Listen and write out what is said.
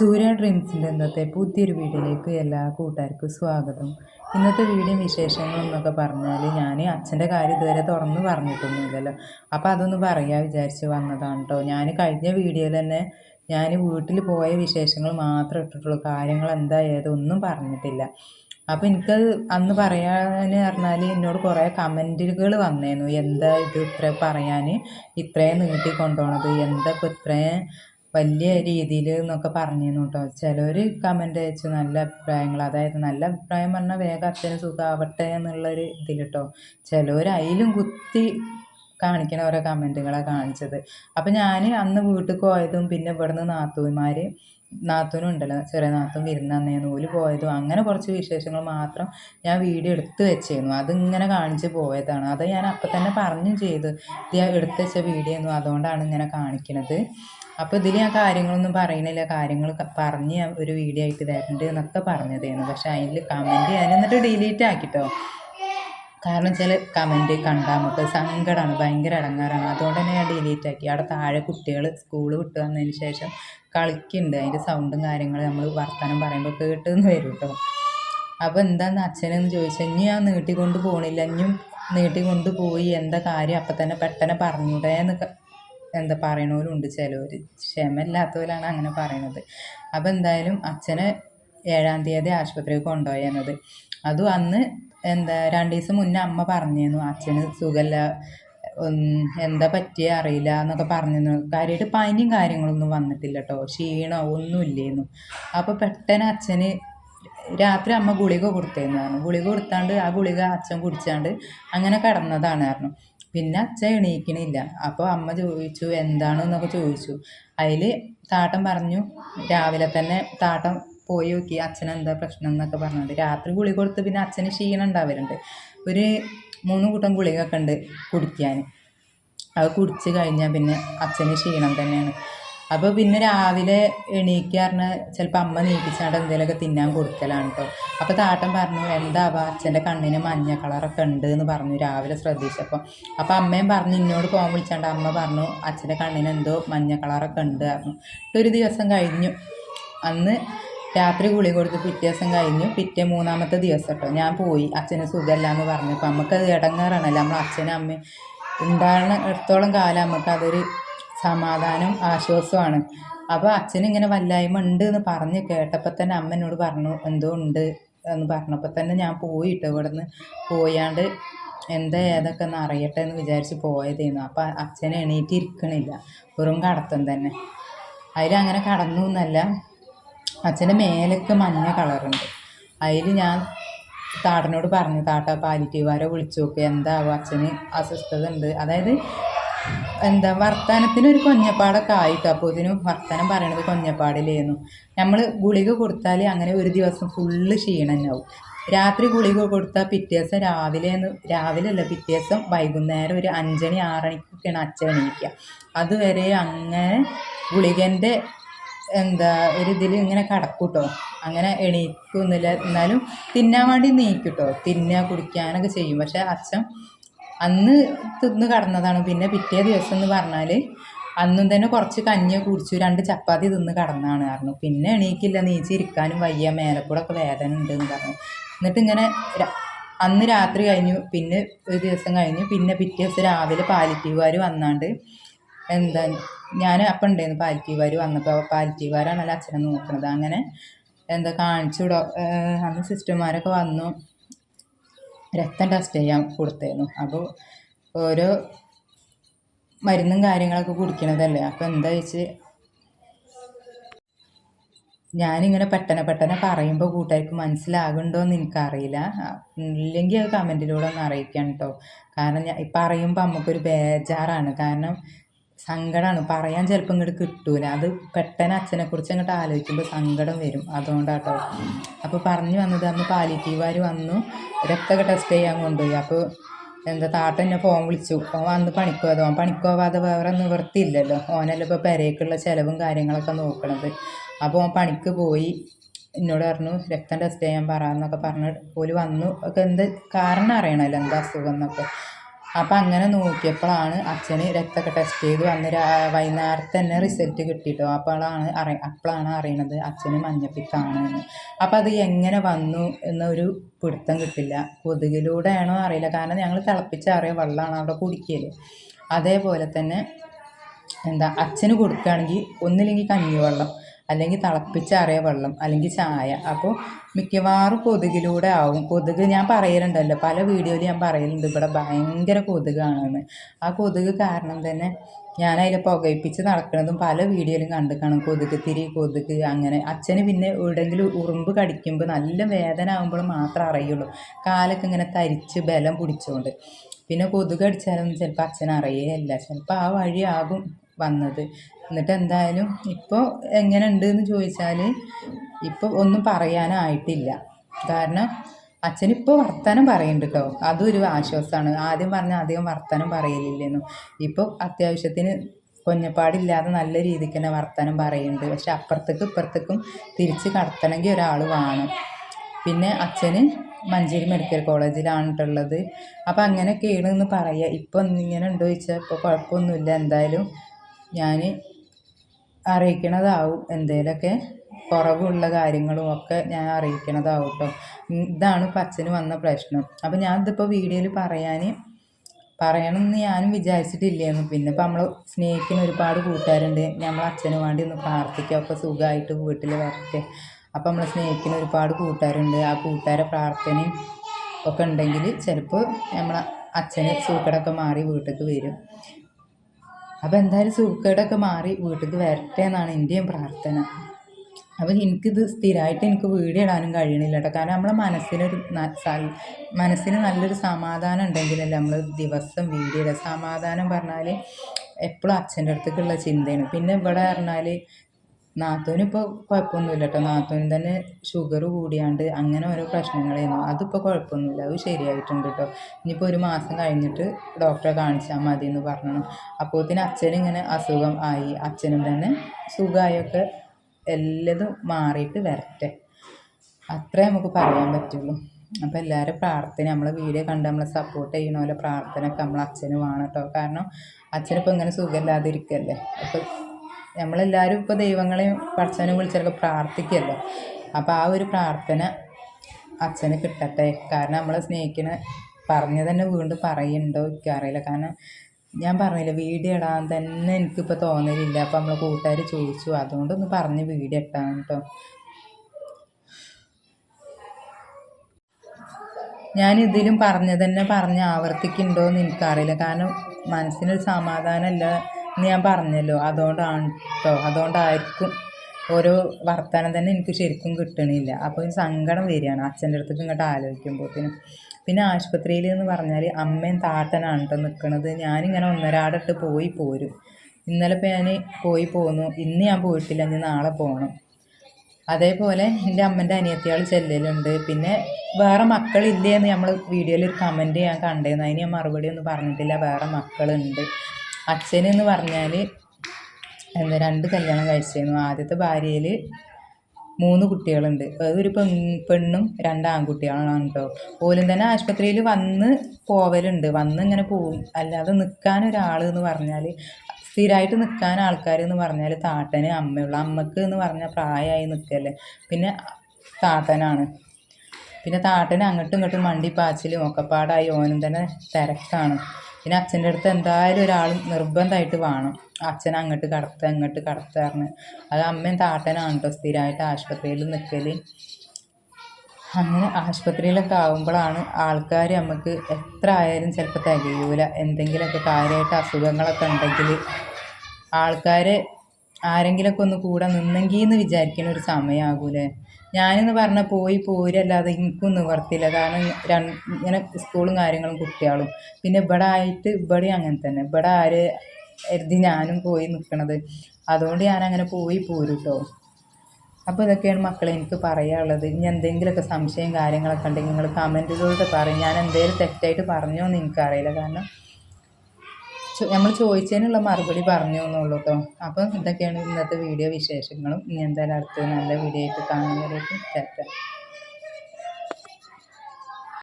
സൂര്യ ഡ്രീംസിന്റെ ഇന്നത്തെ പുതിയൊരു വീഡിയോയിലേക്ക് എല്ലാ കൂട്ടുകാർക്കും സ്വാഗതം. ഇന്നത്തെ വീഡിയോ വിശേഷങ്ങൾ എന്നൊക്കെ പറഞ്ഞാൽ ഞാൻ അച്ഛന്റെ കാര്യം ഇതുവരെ തുറന്ന് പറഞ്ഞിട്ടൊന്നുമില്ലല്ലോ. അപ്പോൾ അതൊന്ന് പറയാ വിചാരിച്ച് വന്നതാണ് കേട്ടോ ഞാൻ കഴിഞ്ഞ വീഡിയോയിൽ തന്നെ ഞാൻ വീട്ടിൽ പോയ വിശേഷങ്ങൾ മാത്രം ഇട്ടിട്ടുള്ളൂ. കാര്യങ്ങൾ എന്താ ഏതൊന്നും പറഞ്ഞിട്ടില്ല. അപ്പോൾ എനിക്കത് അന്ന് പറയാൻ പറഞ്ഞാൽ എന്നോട് കുറേ കമന്റുകൾ വന്നേന്നു. എന്താ ഇത് ഇത്ര പറയാൻ ഇത്രയും നീട്ടി കൊണ്ടുപോകണത് എന്താ ഇപ്പോൾ ഇത്രയും വലിയ രീതിയിൽ എന്നൊക്കെ പറഞ്ഞിരുന്നു കേട്ടോ ചിലർ കമന്റ് അയച്ചു നല്ല അഭിപ്രായങ്ങൾ അതായത് നല്ല അഭിപ്രായം പറഞ്ഞാൽ വേഗം അച്ഛന് സുഖമാവട്ടെ എന്നുള്ളൊരു ഇതിൽ കേട്ടോ ചിലർ അതിലും കുത്തി കാണിക്കണ ഓരോ കമന്റുകളാണ് കാണിച്ചത്. അപ്പം ഞാൻ അന്ന് വീട്ടിൽ പോയതും പിന്നെ ഇവിടുന്ന് നാത്തൂന്മാർ നാത്തൂനും ഉണ്ടല്ലോ ചെറിയ നാത്തൂൻ വിരുന്ന് തന്നേന്ന് ഓൽ പോയതും അങ്ങനെ കുറച്ച് വിശേഷങ്ങൾ മാത്രം ഞാൻ വീഡിയോ എടുത്ത് വെച്ചിരുന്നു അതിങ്ങനെ കാണിച്ച് പോയതാണ്. അത് ഞാൻ അപ്പം തന്നെ പറഞ്ഞും ചെയ്ത് ഇത് ഞാൻ എടുത്ത് വെച്ച വീഡിയോ ഒന്നും അതുകൊണ്ടാണ് ഇങ്ങനെ കാണിക്കണത്. അപ്പോൾ ഇതിൽ ഞാൻ കാര്യങ്ങളൊന്നും പറയണില്ല. കാര്യങ്ങൾ പറഞ്ഞ് ഒരു വീഡിയോ ആയിട്ട് തരണ്ട് എന്നൊക്കെ പറഞ്ഞതായിരുന്നു പക്ഷേ അതിൽ കമന്റ് ഞാൻ എന്നിട്ട് ഡിലീറ്റ് ആക്കിട്ടോ. കാരണം ചില കമന്റ് കണ്ടാൽ നമുക്ക് സങ്കടമാണ് ഭയങ്കര ഇടങ്ങാറാണ് അതുകൊണ്ട് തന്നെ ഞാൻ ഡിലീറ്റ് ആക്കി. അവിടെ താഴെ കുട്ടികൾ സ്കൂൾ വിട്ട് വന്നതിന് ശേഷം കളിക്കുന്നുണ്ട് അതിന്റെ സൗണ്ടും കാര്യങ്ങളും നമ്മൾ വർത്തമാനം പറയുമ്പോൾ കേട്ടെന്ന് വരും കേട്ടോ അപ്പോൾ എന്താന്ന് അച്ഛനെന്ന് ചോദിച്ചാൽ ഇനി ഞാൻ നീട്ടിക്കൊണ്ട് പോകണില്ല ഇനിയും നീട്ടിക്കൊണ്ട് പോയി. എന്താ കാര്യം? അപ്പം തന്നെ പെട്ടെന്ന് പറഞ്ഞൂടെ എന്ന് ക- എന്താ പറയണവരുണ്ട് ചിലവർ ക്ഷമയില്ലാത്തവരാണ് അങ്ങനെ പറയണത്. അപ്പോൾ എന്തായാലും അച്ഛനെ ഏഴാം തീയതി ആശുപത്രിയിൽ കൊണ്ടുപോയെന്നത് അതും അന്ന് എന്താ രണ്ട് ദിവസം മുന്നേ അമ്മ പറഞ്ഞിരുന്നു അച്ഛന് സുഖമല്ല എന്താ പറ്റിയ അറിയില്ല എന്നൊക്കെ പറഞ്ഞിരുന്നു. കാര്യമായിട്ട് പനിയും കാര്യങ്ങളൊന്നും വന്നിട്ടില്ല കേട്ടോ ക്ഷീണോ ഒന്നും ഇല്ലായിരുന്നു അപ്പോൾ പെട്ടെന്ന് അച്ഛന് രാത്രി അമ്മ ഗുളിക കൊടുത്തേന്ന് പറഞ്ഞു. ഗുളിക കൊടുത്താണ്ട് ആ ഗുളിക അച്ഛൻ കുടിച്ചാണ്ട് അങ്ങനെ കിടന്നതാണ് പറഞ്ഞു. പിന്നെ അച്ഛൻ എണീക്കണില്ല. അപ്പോൾ അമ്മ ചോദിച്ചു എന്താണെന്നൊക്കെ ചോദിച്ചു. അതിൽ താട്ടം പറഞ്ഞു രാവിലെ തന്നെ താട്ടൻ പോയി നോക്കി. അച്ഛൻ എന്താ പ്രശ്നം എന്നൊക്കെ പറഞ്ഞിട്ട്. രാത്രി ഗുളിക കൊടുത്ത് പിന്നെ അച്ഛന് ക്ഷീണം ഉണ്ടാവലുണ്ട്. ഒരു മൂന്ന് കൂട്ടം ഗുളികയൊക്കെ ഉണ്ട് കുടിക്കാൻ. അത് കുടിച്ച് കഴിഞ്ഞാൽ പിന്നെ അച്ഛന് ക്ഷീണം തന്നെയാണ്. അപ്പോൾ പിന്നെ രാവിലെ എണീക്കുക പറഞ്ഞാൽ ചിലപ്പോൾ അമ്മ നീക്കിച്ചാണ്ട് എന്തെങ്കിലുമൊക്കെ തിന്നാൻ കൊടുക്കലാണ് കേട്ടോ അപ്പോൾ താട്ടൻ പറഞ്ഞു എന്താവാ? അച്ഛന്റെ കണ്ണിന് മഞ്ഞ കളറൊക്കെ ഉണ്ട് എന്ന് പറഞ്ഞു രാവിലെ ശ്രദ്ധിച്ചപ്പോൾ അപ്പോൾ അമ്മയും പറഞ്ഞു എന്നോട് പോകാൻ വിളിച്ചാണ്ട്. അമ്മ പറഞ്ഞു അച്ഛന്റെ കണ്ണിന് എന്തോ മഞ്ഞ കളറൊക്കെ ഉണ്ട് പറഞ്ഞു. ഒരു ദിവസം കഴിഞ്ഞു. അന്ന് രാത്രി ഗുളി കൊടുത്ത് പിറ്റേ ദിവസം കഴിഞ്ഞു. പിറ്റേ മൂന്നാമത്തെ ദിവസം കേട്ടോ ഞാൻ പോയി. അച്ഛന് സുഖമല്ല എന്ന് പറഞ്ഞപ്പോൾ നമുക്കത് ഇടങ്ങാറാണല്ലോ നമ്മൾ അച്ഛനും അമ്മയും ഉണ്ടാകുന്ന എടുത്തോളം കാലം നമുക്കതൊരു സമാധാനം ആശ്വാസമാണ്. അപ്പോൾ അച്ഛനിങ്ങനെ വല്ലായ്മ ഉണ്ട് എന്ന് പറഞ്ഞ് കേട്ടപ്പോൾ തന്നെ അമ്മ എന്നോട് പറഞ്ഞു എന്തോ ഉണ്ട്? എന്ന് പറഞ്ഞപ്പോൾ തന്നെ ഞാൻ പോയിട്ട്. ഇവിടെ നിന്ന് പോയാണ്ട് എന്താ ഏതൊക്കെ ഒന്ന് അറിയട്ടെ എന്ന് വിചാരിച്ച് പോയതായിരുന്നു അപ്പോൾ അച്ഛൻ എണീറ്റിരിക്കണില്ല. വെറും കടത്തം തന്നെ. അതിലങ്ങനെ കടന്നു എന്നല്ല. അച്ഛന്റെ മേലൊക്കെ മഞ്ഞ കളറുണ്ട്. അതിൽ ഞാൻ താടനോട് പറഞ്ഞു താട്ട പാലിറ്റീവാരെ വിളിച്ചു നോക്ക് എന്താവും അച്ഛന് അസ്വസ്ഥത ഉണ്ട്. അതായത് എന്താ വർത്തമാനത്തിന് ഒരു കൊഞ്ഞപ്പാടൊക്കെ ആയിട്ട്? അപ്പോൾ ഇതിന് വർത്തമാനം പറയണത് കൊഞ്ഞപ്പാടിലായിരുന്നു നമ്മൾ ഗുളിക കൊടുത്താൽ അങ്ങനെ ഒരു ദിവസം ഫുള്ള് ക്ഷീണം ആവും രാത്രി ഗുളിക കൊടുത്താൽ പിറ്റേ ദിവസം രാവിലെ രാവിലെ അല്ല പിറ്റേ ദിവസം വൈകുന്നേരം ഒരു അഞ്ചണി ആറണിക്കൊക്കെയാണ് അച്ഛൻ എണീക്കുക അതുവരെ അങ്ങനെ ഗുളികന്റെ എന്താ ഒരു ഇതിൽ ഇങ്ങനെ കിടക്കും കേട്ടോ അങ്ങനെ എണീക്കൊന്നുമില്ല എന്നാലും തിന്നാൻ വേണ്ടി നീക്കും കേട്ടോ തിന്നുക കുടിക്കാനൊക്കെ ചെയ്യും. പക്ഷെ അച്ഛൻ അന്ന് തിന്ന് കടന്നതാണ്. പിന്നെ പിറ്റേ ദിവസം എന്ന് പറഞ്ഞാൽ അന്നും തന്നെ കുറച്ച് കഞ്ഞി കുടിച്ചു. രണ്ട് ചപ്പാത്തി തിന്ന് കടന്നാണ് പറഞ്ഞു. പിന്നെ എണീക്കില്ല. നീച്ചിരിക്കാനും വയ്യ. മേലക്കൂടെ ഒക്കെ വേദന ഉണ്ട് എന്ന് പറഞ്ഞു. എന്നിട്ട് ഇങ്ങനെ അന്ന് രാത്രി കഴിഞ്ഞു. പിന്നെ ഒരു ദിവസം കഴിഞ്ഞു. പിന്നെ പിറ്റേ ദിവസം രാവിലെ പാലിറ്റീവുകാർ വന്നാണ്ട് എന്താ ഞാൻ അപ്പം ഉണ്ടായിരുന്നു പാലിറ്റീവാർ വന്നപ്പോൾ പാലിറ്റീവാരാണല്ലോ അച്ഛനെ നോക്കുന്നത് അങ്ങനെ എന്താ കാണിച്ചു ഏഹ് അന്ന് സിസ്റ്റർമാരൊക്കെ വന്നു. രക്തം ടെസ്റ്റ് ചെയ്യാൻ കൊടുത്തായിരുന്നു അപ്പോൾ ഓരോ മരുന്നും കാര്യങ്ങളൊക്കെ കുടിക്കണതല്ലേ. അപ്പോൾ എന്താ വെച്ച് ഞാനിങ്ങനെ പെട്ടെന്ന് പെട്ടെന്ന് പറയുമ്പോൾ കൂട്ടുകാർക്ക് മനസ്സിലാകുന്നുണ്ടോ എന്ന് എനിക്കറിയില്ല ഇല്ലെങ്കിൽ അത് കമന്റിലൂടെ ഒന്ന് അറിയിക്കണം കേട്ടോ കാരണം ഞാൻ പറയുമ്പോൾ നമുക്കൊരു ബേജാറാണ്. കാരണം സങ്കടമാണ് പറയാൻ ചിലപ്പോൾ ഇങ്ങോട്ട് കിട്ടൂല. അത് പെട്ടെന്ന് അച്ഛനെ കുറിച്ച് അങ്ങോട്ട് ആലോചിക്കുമ്പോൾ സങ്കടം വരും. അതുകൊണ്ടാട്ടോ. അപ്പോൾ പറഞ്ഞു വന്നത് അന്ന് പാലിറ്റീവുകാർ വന്നു. രക്തമൊക്കെ ടെസ്റ്റ് ചെയ്യാൻ കൊണ്ടുപോയി. അപ്പോൾ എന്താ താട്ട എന്നെ ഫോൺ വിളിച്ചു. ഓൻ വന്ന് പണിക്ക് ഓൻ പണിക്ക് പോവാതെ വേറെ നിവൃത്തിയില്ലല്ലോ. ഓനല്ല ഇപ്പോൾ പെരേക്കുള്ള ചിലവും കാര്യങ്ങളൊക്കെ നോക്കണത്. അപ്പോൾ ഓൻ പണിക്ക് പോയി. എന്നോട് പറഞ്ഞു രക്തം ടെസ്റ്റ് ചെയ്യാൻ പറയാന്നൊക്കെ പറഞ്ഞ് ഓൽ വന്നു. ഒക്കെ എന്ത് കാരണം അറിയണമല്ലോ എന്താ അസുഖം എന്നൊക്കെ. അപ്പം അങ്ങനെ നോക്കിയപ്പോഴാണ് അച്ഛന് രക്തമൊക്കെ ടെസ്റ്റ് ചെയ്തു അന്ന് വൈകുന്നേരത്തെ തന്നെ റിസൾട്ട് കിട്ടിയിട്ടോ അപ്പോഴാണ് അറി അപ്പോഴാണ് അറിയണത് അച്ഛന് മഞ്ഞപ്പിത്താണ് എന്ന് അപ്പം അത് എങ്ങനെ വന്നു എന്നൊരു പിടുത്തം കിട്ടില്ല. കൊതുകിലൂടെയാണോ അറിയില്ല. കാരണം ഞങ്ങൾ തിളപ്പിച്ചാറിയ വെള്ളമാണ് അവിടെ കുടിക്കൽ അതേപോലെ തന്നെ എന്താ അച്ഛന് കൊടുക്കുകയാണെങ്കിൽ ഒന്നില്ലെങ്കിൽ കഞ്ഞിവെള്ളം. അല്ലെങ്കിൽ തിളപ്പിച്ചാറിയ വെള്ളം അല്ലെങ്കിൽ ചായ. അപ്പോൾ മിക്കവാറും കൊതുകിലൂടെ ആവും. കൊതുക് ഞാൻ പറയലുണ്ടല്ലോ. പല വീഡിയോയിൽ ഞാൻ പറയലുണ്ട്. ഇവിടെ ഭയങ്കര കൊതുകാണെന്ന്. ആ കൊതുക് കാരണം തന്നെ ഞാൻ അതിൽ പുകയിപ്പിച്ച് നടക്കുന്നതും പല വീഡിയോയിലും കണ്ടു കാണും. കൊതുക് തിരി കൊതുക് അങ്ങനെ. അച്ഛന് പിന്നെ എവിടെയെങ്കിലും ഉറുമ്പ് കടിക്കുമ്പോൾ നല്ല വേദന ആകുമ്പോൾ മാത്രമേ അറിയുള്ളൂ. കാലൊക്കെ ഇങ്ങനെ തരിച്ച് ബലം പിടിച്ചുകൊണ്ട് പിന്നെ കൊതുക് അടിച്ചാലൊന്നും ചിലപ്പോൾ അച്ഛൻ അറിയേയില്ല. ചിലപ്പോൾ ആ വഴിയാകും വന്നത്. എന്നിട്ട് എന്തായാലും ഇപ്പോൾ എങ്ങനെ ഉണ്ട് എന്ന് ചോദിച്ചാൽ ഇപ്പോൾ ഒന്നും പറയാനായിട്ടില്ല. കാരണം അച്ഛനിപ്പോൾ വർത്തമാനം പറയുന്നുണ്ട് കേട്ടോ അതും ഒരു ആശ്വാസമാണ് ആദ്യം പറഞ്ഞ അധികം വർത്തമാനം പറയലില്ലെന്നു. ഇപ്പോൾ അത്യാവശ്യത്തിന് കൊഞ്ഞപ്പാടില്ലാതെ നല്ല രീതിക്ക് തന്നെ വർത്തമാനം പറയുന്നുണ്ട് പക്ഷെ അപ്പുറത്തേക്കും ഇപ്പുറത്തേക്കും തിരിച്ച് കടത്തണമെങ്കിൽ ഒരാൾ വേണം. പിന്നെ അച്ഛന് മഞ്ചേരി മെഡിക്കൽ കോളേജിലാണ് ഉള്ളത് അപ്പോൾ അങ്ങനെയൊക്കെയാണ് എന്ന് പറയുക ഇപ്പോൾ ഇങ്ങനെ ഉണ്ടോ ചോദിച്ചാൽ ഇപ്പോൾ കുഴപ്പമൊന്നുമില്ല. എന്തായാലും ഞാൻ അറിയിക്കണതാവും. എന്തേലൊക്കെ കുറവുള്ള കാര്യങ്ങളും ഒക്കെ ഞാൻ അറിയിക്കണതാവും കേട്ടോ ഇതാണ് ഇപ്പം അച്ഛന് വന്ന പ്രശ്നം. അപ്പം ഞാനിതിപ്പോൾ വീഡിയോയിൽ പറയാൻ പറയണമെന്ന് ഞാനും വിചാരിച്ചിട്ടില്ലായിരുന്നു പിന്നെ ഇപ്പം നമ്മൾ സ്നേഹിക്കുന്ന ഒരുപാട് കൂട്ടുകാരുണ്ട്. നമ്മൾ അച്ഛന് വേണ്ടി ഒന്ന് പ്രാർത്ഥിക്കുക ഒക്കെ സുഖമായിട്ട് വീട്ടിൽ വരട്ടെ. അപ്പം നമ്മൾ സ്നേഹിക്കുന്ന ഒരുപാട് കൂട്ടുകാരുണ്ട്. ആ കൂട്ടുകാരെ പ്രാർത്ഥനയും ഒക്കെ ഉണ്ടെങ്കിൽ ചിലപ്പോൾ നമ്മളെ അച്ഛന് സൂക്കടൊക്കെ മാറി വീട്ടിലേക്ക് വരും. അപ്പോൾ എന്തായാലും സുഖക്കേടൊക്കെ മാറി വീട്ടിലേക്ക് വരട്ടെ എന്നാണ് എന്റെയും പ്രാർത്ഥന. അപ്പോൾ എനിക്കിത് സ്ഥിരമായിട്ട് എനിക്ക് വീഡിയോ ഇടാനും കഴിയണില്ല കേട്ടോ. കാരണം നമ്മളെ മനസ്സിനൊരു മനസ്സിന് നല്ലൊരു സമാധാനം ഉണ്ടെങ്കിലല്ലേ നമ്മൾ ദിവസം വീഡിയോ സമാധാനം പറഞ്ഞാൽ എപ്പോഴും അച്ഛന്റെ അടുത്തേക്കുള്ള ചിന്തയാണ്. പിന്നെ ഇവിടെ പറഞ്ഞാൽ നാത്തൂന് ഇപ്പോൾ കുഴപ്പമൊന്നുമില്ല കേട്ടോ നാത്തൂന് തന്നെ ഷുഗർ കൂടിയാണ്ട് അങ്ങനെ ഓരോ പ്രശ്നങ്ങളായിരുന്നു. അതിപ്പോൾ കുഴപ്പമൊന്നുമില്ല അത് ശരിയായിട്ടുണ്ട് കേട്ടോ ഇനിയിപ്പോൾ ഒരു മാസം കഴിഞ്ഞിട്ട് ഡോക്ടറെ കാണിച്ചാൽ മതി എന്ന് പറഞ്ഞു അപ്പോഴത്തേന് അച്ഛനിങ്ങനെ അസുഖം ആയി. അച്ഛനും തന്നെ സുഖമായൊക്കെ എല്ലതും മാറിയിട്ട് വരട്ടെ. അത്രേ നമുക്ക് പറയാൻ പറ്റുള്ളൂ. അപ്പോൾ എല്ലാവരും പ്രാർത്ഥന നമ്മളെ വീഡിയോ കണ്ട് നമ്മളെ സപ്പോർട്ട് ചെയ്യണ പോലെ പ്രാർത്ഥന ഒക്കെ നമ്മളെ അച്ഛന് വേണം കേട്ടോ കാരണം അച്ഛനിപ്പോൾ ഇങ്ങനെ സുഖമില്ലാതിരിക്കല്ലേ അപ്പോൾ നമ്മളെല്ലാവരും ഇപ്പോൾ ദൈവങ്ങളെയും പഠിച്ചവനെ വിളിച്ചൊക്കെ പ്രാർത്ഥിക്കുമല്ലോ അപ്പോൾ ആ ഒരു പ്രാർത്ഥന അച്ഛന് കിട്ടട്ടെ. കാരണം നമ്മളെ സ്നേഹിക്കണ പറഞ്ഞു തന്നെ വീണ്ടും പറയുന്നുണ്ടോ എനിക്കറിയില്ല കാരണം ഞാൻ പറഞ്ഞില്ല വീഡിയോ ഇടാൻ തന്നെ എനിക്കിപ്പോൾ തോന്നലില്ല. അപ്പോൾ നമ്മളെ കൂട്ടുകാർ ചോദിച്ചു. അതുകൊണ്ടൊന്ന് പറഞ്ഞ് വീഡിയോ ഇട്ടാണ് കേട്ടോ ഞാൻ ഇതിലും പറഞ്ഞത് തന്നെ പറഞ്ഞ് ആവർത്തിക്കുന്നുണ്ടോ എന്ന് എനിക്കറിയില്ല. കാരണം മനസ്സിനൊരു സമാധാനമല്ല. എന്ന് ഞാൻ പറഞ്ഞല്ലോ. അതുകൊണ്ടാണ് കേട്ടോ അതുകൊണ്ടായിരിക്കും ഓരോ വർത്തമാനം തന്നെ എനിക്ക് ശരിക്കും കിട്ടണില്ല. അപ്പോൾ സങ്കടം വരികയാണ് അച്ഛന്റെ അടുത്തേക്ക് ഇങ്ങോട്ട് ആലോചിക്കുമ്പോഴത്തേനും. പിന്നെ ആശുപത്രിയിൽ എന്ന് പറഞ്ഞാൽ അമ്മയും താട്ടനാണ് കേട്ടോ നിൽക്കുന്നത് ഞാനിങ്ങനെ ഒന്നരാടിട്ട് പോയി പോരും. ഇന്നലെ ഇപ്പോൾ ഞാൻ പോയി പോന്നു. ഇന്ന് ഞാൻ പോയിട്ടില്ല. ഇനി നാളെ പോകണം അതേപോലെ എന്റെ അമ്മന്റെ അനിയത്തിയാൾ ചെല്ലലുണ്ട്. പിന്നെ വേറെ മക്കളില്ലേ എന്ന് നമ്മൾ വീഡിയോയിൽ ഒരു കമന്റ് ഞാൻ കണ്ടിരുന്നു അതിന് ഞാൻ മറുപടി ഒന്നും പറഞ്ഞിട്ടില്ല. വേറെ മക്കളുണ്ട്. അച്ഛനെന്ന് പറഞ്ഞാൽ എന്താ രണ്ട് കല്യാണം കഴിച്ചിരുന്നു. ആദ്യത്തെ ഭാര്യയിൽ മൂന്ന് കുട്ടികളുണ്ട്. അതൊരു പെൺ പെണ്ണും രണ്ട് ആൺകുട്ടികളാണ് കേട്ടോ പോലും തന്നെ ആശുപത്രിയിൽ വന്ന് പോവലുണ്ട്. വന്ന് ഇങ്ങനെ പോവും. അല്ലാതെ നിൽക്കാൻ ഒരാൾ എന്ന് പറഞ്ഞാൽ സ്ഥിരമായിട്ട് നിൽക്കാൻ ആൾക്കാർ എന്ന് പറഞ്ഞാൽ താട്ടന് അമ്മയുള്ള. അമ്മയ്ക്ക് എന്ന് പറഞ്ഞാൽ പ്രായമായി നിൽക്കല്ലേ പിന്നെ താട്ടനാണ് പിന്നെ താട്ടന് അങ്ങോട്ടും ഇങ്ങോട്ടും മണ്ടി പാച്ചിലും ഒക്കെപ്പാടായി ഓനും തന്നെ തിരക്കാണ്. പിന്നെ അച്ഛന്റെ അടുത്ത് എന്തായാലും ഒരാൾ നിർബന്ധമായിട്ട് വേണം. അച്ഛൻ അങ്ങോട്ട് കടത്തുക അങ്ങോട്ട് കടത്തുക പറഞ്ഞ്. അത് അമ്മയും താട്ടനാണ് കേട്ടോ സ്ഥിരമായിട്ട് ആശുപത്രിയിൽ നിൽക്കൽ അങ്ങനെ ആശുപത്രിയിലൊക്കെ ആകുമ്പോഴാണ് ആൾക്കാർ നമുക്ക് എത്ര ആയാലും ചിലപ്പോൾ തികയൂല. എന്തെങ്കിലുമൊക്കെ കാര്യമായിട്ട് അസുഖങ്ങളൊക്കെ ഉണ്ടെങ്കിൽ ആൾക്കാർ ആരെങ്കിലുമൊക്കെ ഒന്ന് കൂടെ നിന്നെങ്കിൽ എന്ന് വിചാരിക്കണ ഒരു സമയമാകൂലേ ഞാനെന്ന് പറഞ്ഞാൽ പോയി പോരല്ലാതെ എനിക്കും നിവർത്തില്ല കാരണം രണ്ട് ഇങ്ങനെ സ്കൂളും കാര്യങ്ങളും കുട്ടികളും. പിന്നെ ഇവിടെ ആയിട്ട് ഇവിടെ അങ്ങനെ തന്നെ. ഇവിടെ ആര് കരുതി ഞാനും പോയി നിൽക്കണത് അതുകൊണ്ട് ഞാൻ അങ്ങനെ പോയി പോരും കേട്ടോ അപ്പോൾ ഇതൊക്കെയാണ് മക്കളെ എനിക്ക് പറയാനുള്ളത്. ഇനി എന്തെങ്കിലുമൊക്കെ സംശയം കാര്യങ്ങളൊക്കെ ഉണ്ടെങ്കിൽ നിങ്ങൾ കമന്റിലൂടെ പറയും. ഞാൻ എന്തെങ്കിലും തെറ്റായിട്ട് പറഞ്ഞോ എന്ന് എനിക്കറിയില്ല. കാരണം നമ്മൾ ചോദിച്ചതിനുള്ള മറുപടി പറഞ്ഞു എന്നുള്ളൂ കേട്ടോ അപ്പം ഇതൊക്കെയാണ് ഇന്നത്തെ വീഡിയോ വിശേഷങ്ങളും. ഇനി എന്തായാലും അടുത്ത നല്ല വീഡിയോ ആയിട്ട് കാണുന്നവരേക്കും ടാറ്റ.